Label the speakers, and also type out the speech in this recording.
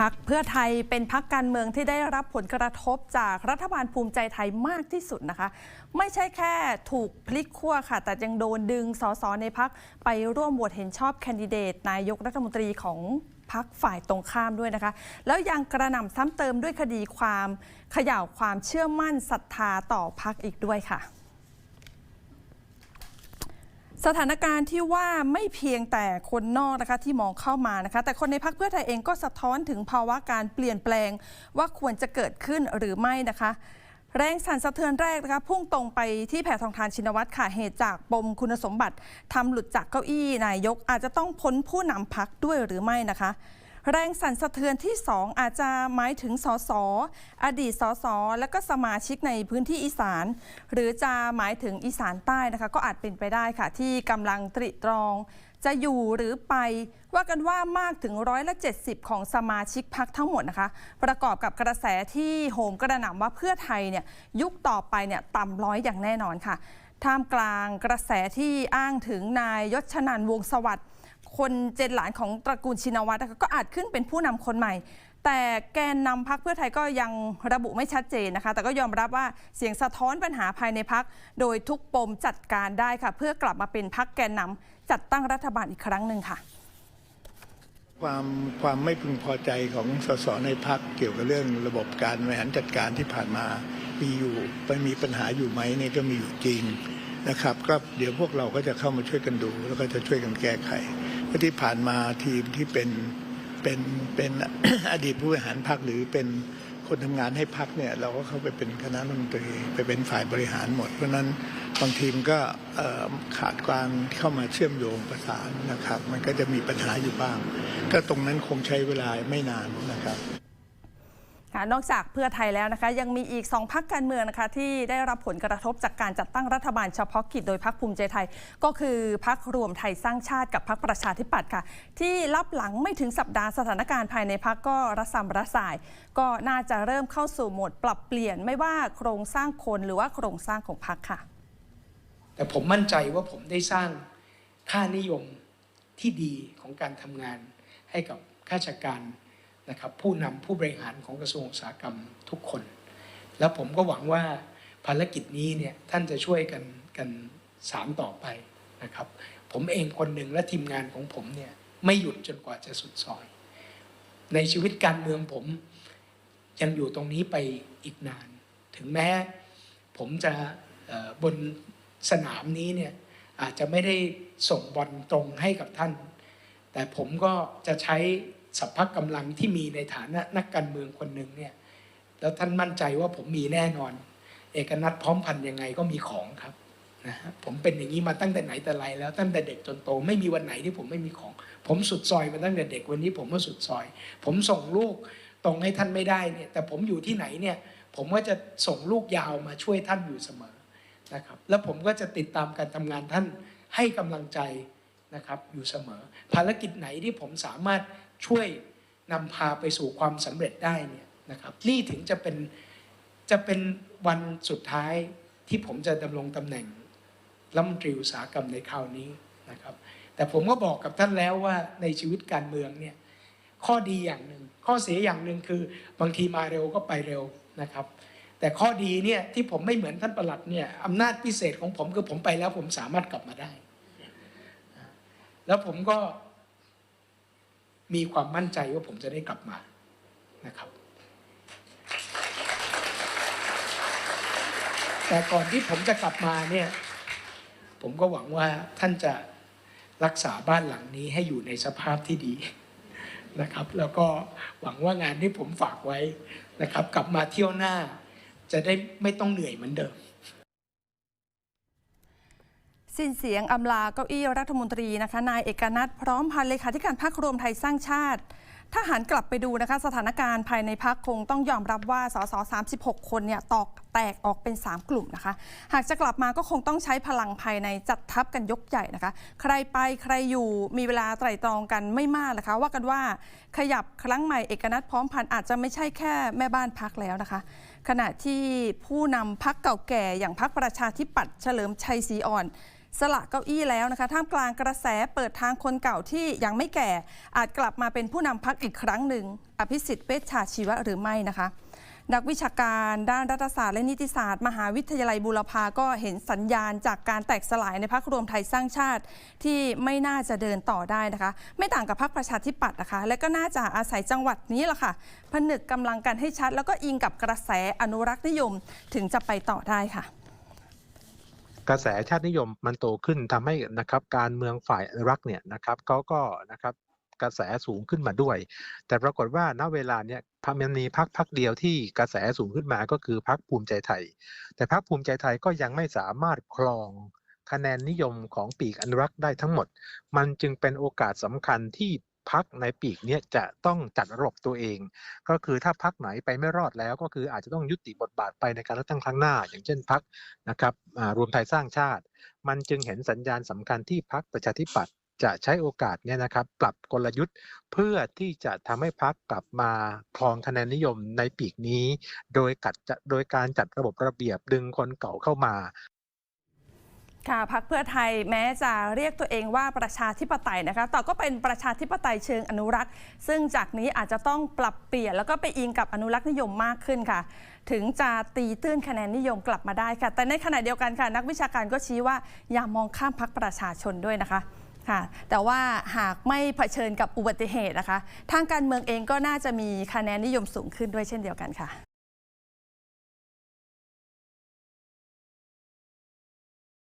Speaker 1: พักเพื่อไทยเป็นพักการเมืองที่ได้รับผลกระทบจากรัฐบาลภูมิใจไทยมากที่สุดนะคะ ไม่ใช่แค่ถูกพลิกขั้วค่ะ แต่ยังโดนดึงสสในพักไปร่วมโหวตเห็นชอบแคนดิเดต นายกรัฐมนตรีของพักฝ่ายตรงข้ามด้วยนะคะ แล้วยังกระหน่ำซ้ำเติมด้วยคดีความขย่าวความเชื่อมั่นศรัทธาต่อพักอีกด้วยค่ะ สถานการณ์ที่ว่าไม่เพียงแต่คนนอกนะคะที่มองเข้ามานะคะ แต่คนในพักเพื่อไทยเองก็สะท้อนถึงภาวะการเปลี่ยนแปลงว่าควรจะเกิดขึ้นหรือไม่นะคะแรงสั่นสะเทือนแรกนะคะพุ่งตรงไปที่แผ่ทองทานชินวัตรค่ะเหตุจากปมคุณสมบัติทำหลุดจากเก้าอี้นายกอาจจะต้องพ้นผู้นำพักด้วยหรือไม่นะคะ แรงสั่นสะเทือนที่ 2 อาจจะหมายถึงสสอดีตสสและก็สมาชิกในพื้นที่อีสาน หรือจะหมายถึงอีสานใต้นะคะ ก็อาจเป็นไปได้ค่ะ ที่กำลังตริตรอง จะอยู่หรือไปว่ากันว่ามากถึงร้อยละ70 ของสมาชิกพักทั้งหมดนะคะ ประกอบกับกระแสที่โหมกระหน่ำว่าเพื่อไทยเนี่ยยุคต่อไปเนี่ยต่ำร้อยอย่างแน่นอนค่ะท่ามกลางกระแสที่อ้างถึงนายยศชนันวงสวัสดิ์ คนเจนหลานของตระกูลชินวัตรก็อาจขึ้นเป็นผู้นำคนใหม่ แต่แกนนำพักเพื่อไทยก็ยังระบุไม่ชัดเจนนะคะ แต่ก็ยอมรับว่าเสียงสะท้อนปัญหาภายในพัก โดยทุกปมจัดการได้ค่ะ เพื่อกลับมาเป็นพักแกนนำจัดตั้งรัฐบาลอีกครั้งหนึ่งค่ะ
Speaker 2: ความความไม่พึงพอใจของสสในพักเกี่ยวกับเรื่องระบบการบริหารจัดการที่ผ่านมามีอยู่ไปมีปัญหาอยู่ไหมเนี่ยก็มีอยู่จริงนะครับ ก็เดี๋ยวพวกเราก็จะเข้ามาช่วยกันดู แล้วก็จะช่วยกันแก้ไขะที่ผ่านมาทีมที่เป็นเป็นเป็นอดีตผู้บริหารพักหรือเป็นคนทำงานให้พักเนี่ยเราก็เข้าไปเป็นคณะรัฐมนตรีไปเป็นฝ่ายบริหารหมด เพราะนั้นบางทีมก็ขาดการเข้ามาเชื่อมโยงประสานนะครับ มันก็จะมีปัญหาอยู่บ้าง ก็ตรงนั้นคงใช้เวลาไม่นานนะครับ
Speaker 1: ค่ะนอกจากเพื่อไทยแล้วนะคะ ยังมีอีก 2พักการเมืองนะคะที่ได้รับผลกระทบจากการจัดตั้งรัฐบาลเฉพาะกิจโดยพักภูมิใจไทย ก็คือพักรวมไทยสร้างชาติกับพักประชาธิปัตย์ค่ะ ที่รับหลังไม่ถึงสัปดาห์สถานการณ์ภายในพักก็ระสำระสาย ก็น่าจะเริ่มเข้าสู่โหมดปรับเปลี่ยนไม่ว่าโครงสร้างคนหรือว่าโครงสร้างของพักค่ะ
Speaker 3: แต่ผมมั่นใจว่าผมได้สร้างค่านิยมที่ดีของการทำงานให้กับข้าราชการ นะครับผู้นำผู้บริหารของกระทรวงอุตสาหกรรมทุกคน แล้วผมก็หวังว่าภารกิจนี้เนี่ยท่านจะช่วยกันกันสารต่อไปนะครับ ผมเองคนหนึ่งและทีมงานของผมเนี่ยไม่หยุดจนกว่าจะสุดซอย ในชีวิตการเมืองผมยังอยู่ตรงนี้ไปอีกนาน ถึงแม้ผมจะบนสนามนี้เนี่ยอาจจะไม่ได้ส่งบอลตรงให้กับท่าน แต่ผมก็จะใช้ สัพพะกำลังที่มีในฐานะนักการเมืองคนหนึ่งเนี่ยแล้วท่านมั่นใจว่าผมมีแน่นอน เอกนัทพร้อมพันยังไงก็มีของครับนะฮะผมเป็นอย่างนี้มาตั้งแต่ไหนแต่ไรแล้วตั้งแต่เด็กจนโตไม่มีวันไหนที่ผมไม่มีของ ผมสุดซอยมาตั้งแต่เด็กวันนี้ผมก็สุดซอย ผมส่งลูกตรงให้ท่านไม่ได้เนี่ยแต่ผมอยู่ที่ไหนเนี่ยผมก็จะส่งลูกยาวมาช่วยท่านอยู่เสมอนะครับแล้วผมก็จะติดตามการทำงานท่านให้กำลังใจนะครับอยู่เสมอ ภารกิจไหนที่ผมสามารถ ช่วยนำพาไปสู่ความสำเร็จได้เนี่ยนะครับนี่ถึงจะเป็นจะเป็นวันสุดท้ายที่ผมจะดำรงตำแหน่งรัฐมนตรีอุตสาหกรรมในคราวนี้นะครับ แต่ผมก็บอกกับท่านแล้วว่าในชีวิตการเมืองเนี่ยข้อดีอย่างหนึ่งข้อเสียอย่างหนึ่งคือบางทีมาเร็วก็ไปเร็วนะครับ แต่ข้อดีเนี่ยที่ผมไม่เหมือนท่านประหลัดเนี่ยอำนาจพิเศษของผมคือผมไปแล้วผมสามารถกลับมาได้ แล้วผมก็ มีความมั่นใจว่าผมจะได้กลับมานะครับ แต่ก่อนที่ผมจะกลับมาเนี่ยผมก็หวังว่าท่านจะรักษาบ้านหลังนี้ให้อยู่ในสภาพที่ดีนะครับ แล้วก็หวังว่างานที่ผมฝากไว้นะครับ กลับมาเที่ยวหน้าจะได้ไม่ต้องเหนื่อยเหมือนเดิม
Speaker 1: สิ้นเสียงอำลาเก้าอี้รัฐมนตรีนะคะนายเอกนัทพร้อมพันเลขาธิการพรรครวมไทยสร้างชาติ ถ้าหันกลับไปดูนะคะสถานการณ์ภายในพักคงต้องยอมรับว่าสส36 คนเนี่ยตอกแตกออกเป็น 3 กลุ่มนะคะ หากจะกลับมาก็คงต้องใช้พลังภายในจัดทัพกันยกใหญ่นะคะ ใครไปใครอยู่มีเวลาไตร่ตรองกันไม่มากนะคะ ว่ากันว่าขยับครั้งใหม่เอกนัทพร้อมพันอาจจะไม่ใช่แค่แม่บ้านพักแล้วนะคะ ขณะที่ผู้นำพักเก่าแก่อย่างพักประชาธิปัตย์เฉลิมชัยศรีอ่อน สละเก้าอี้แล้วนะคะ ท่ามกลางกระแสเปิดทางคนเก่าที่ยังไม่แก่ อาจกลับมาเป็นผู้นำพักอีกครั้งหนึ่ง อภิสิทธิ์เวชชาชีวะหรือไม่นะคะนักวิชาการด้านรัฐศาสตร์และนิติศาสตร์ มหาวิทยาลัยบูรพาก็เห็นสัญญาณจากการแตกสลายในพักรวมไทยสร้างชาติที่ไม่น่าจะเดินต่อได้นะคะ ไม่ต่างกับพักประชาธิปัตย์นะคะ และก็น่าจะอาศัยจังหวัดนี้แหละค่ะผนึกกำลังกันให้ชัด แล้วก็อิงกับกระแสอนุรักษ์นิยม ถึงจะไปต่อได้ค่ะ
Speaker 4: กระแสชาตินิยมมันโตขึ้นทำให้นะครับการเมืองฝ่ายอนุรักษ์เนี่ยนะครับเขาก็นะครับกระแสสูงขึ้นมาด้วย แต่ปรากฏว่าณเวลาเนี้ยพรรคมันมีพักพักเดียวที่กระแสสูงขึ้นมาก็คือพักภูมิใจไทย แต่พักภูมิใจไทยก็ยังไม่สามารถครองคะแนนนิยมของปีกอนุรักษ์ได้ทั้งหมด มันจึงเป็นโอกาสสำคัญที่ พักในปีกเนี้ยจะต้องจัดระบบตัวเอง ก็คือถ้าพักไหนไปไม่รอดแล้ว ก็คืออาจจะต้องยุติบทบาทไปในการเลือกตั้งครั้งหน้า อย่างเช่นพักนะครับรวมไทยสร้างชาติ มันจึงเห็นสัญญาณสำคัญที่พักประชาธิปัตย์จะใช้โอกาสเนี่ยนะครับ ปรับกลยุทธ์เพื่อที่จะทำให้พักกลับมาครองคะแนนนิยมในปีกนี้ โดยกัดโดยการจัดระบบระเบียบดึงคนเก่าเข้ามา
Speaker 1: ค่ะพักเพื่อไทยแม้จะเรียกตัวเองว่าประชาธิปไตยนะคะแต่ก็เป็นประชาธิปไตยเชิงอนุรักษ์ ซึ่งจากนี้อาจจะต้องปรับเปลี่ยน แล้วก็ไปอิงกับอนุรักษ์นิยมมากขึ้นค่ะ ถึงจะตีตื้นคะแนนนิยมกลับมาได้ค่ะ แต่ในขณะเดียวกันค่ะ นักวิชาการก็ชี้ว่าอย่ามองข้ามพักประชาชนด้วยนะคะค่ะแต่ว่าหากไม่เผชิญกับอุบัติเหตุนะคะ ทางการเมืองเองก็น่าจะมีคะแนนนิยมสูงขึ้นด้วยเช่นเดียวกันค่ะ